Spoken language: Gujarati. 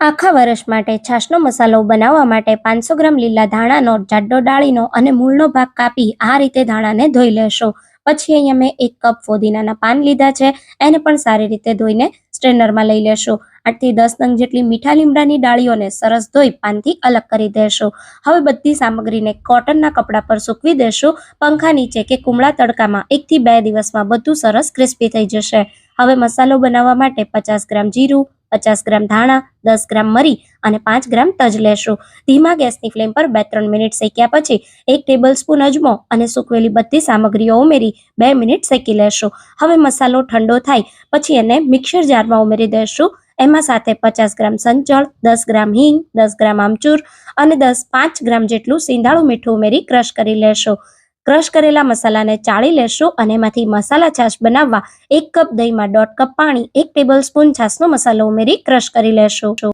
આખા વર્ષ માટે છાશનો મસાલો બનાવવા માટે પાંચસો ગ્રામ લીલા ધાણાનો, જાડો ડાળીનો અને મૂળનો ભાગ કાપી આ રીતે ધાણાને ધોઈ લેશો. પછી અહીંયા મેં એક કપ ફોદીનાના પાન લીધા છે. એને પણ સારી રીતે ધોઈને સ્ટ્રેનરમાં લઈ લેશો. આઠથી દસ નંગ જેટલી મીઠા લીમડાની ડાળીઓને સરસ ધોઈ પાનથી અલગ કરી દેશો. હવે બધી સામગ્રીને કોટનના કપડા પર સૂકવી દેશો. પંખા નીચે કે કુમળા તડકામાં એકથી બે દિવસમાં બધું સરસ ક્રિસ્પી થઈ જશે. હવે મસાલો બનાવવા માટે પચાસ ગ્રામ જીરું પચાસ ગ્રામ ધાણા, દસ ગ્રામ મરી અને પાંચ ગ્રામ તજ લેશો. ધીમા ગેસની ફ્લેમ પર બે ત્રણ મિનિટ શેક્યા પછી એક ટેબલ સ્પૂન અજમો અને સૂકવેલી બધી સામગ્રીઓ ઉમેરી બે મિનિટ શેકી લેશું. હવે મસાલો ઠંડો થાય, પછી એને મિક્સર જારમાં ઉમેરી દઈશું એમાં સાથે પચાસ ગ્રામ સંચળ, દસ ગ્રામ હિંગ, દસ ગ્રામ આમચૂર અને દસ પાંચ ગ્રામ જેટલું સિંધાળું મીઠું ઉમેરી ક્રશ કરી લેશો. ક્રશ કરેલા મસાલાને ચાળી લેશો અને એમાંથી મસાલા છાશ બનાવવા એક કપ દહીંમાં દોઢ કપ પાણી, એક ટેબલ સ્પૂન છાશનો મસાલો ઉમેરી ક્રશ કરી લેશો.